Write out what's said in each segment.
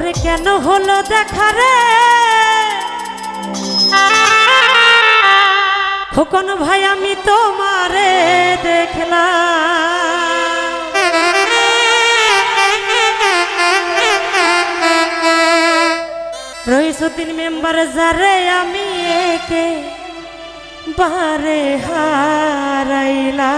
ওরে কেন হলো দেখা রে? খোকন ভাই, আমি তোমারে দেখলাম। রইসুদ্দিন মেম্বার যারে আমি একে বারে হারাইলা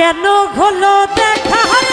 কেন হলো দেখা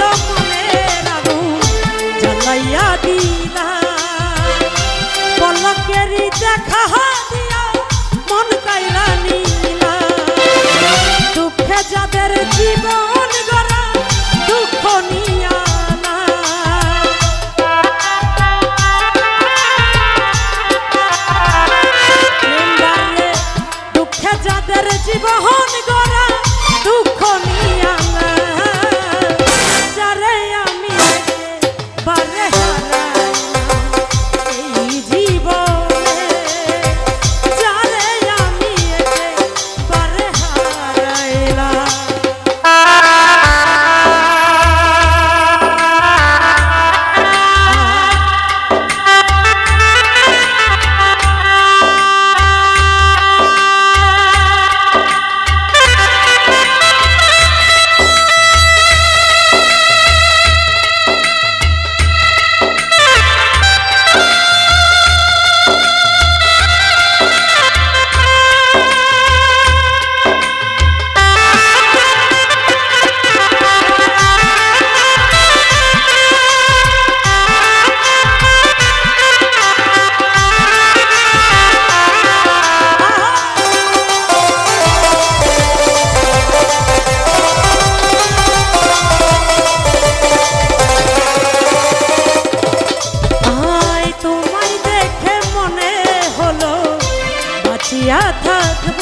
লোক দেখে মনে হলো বাঁচিয়া থাকব।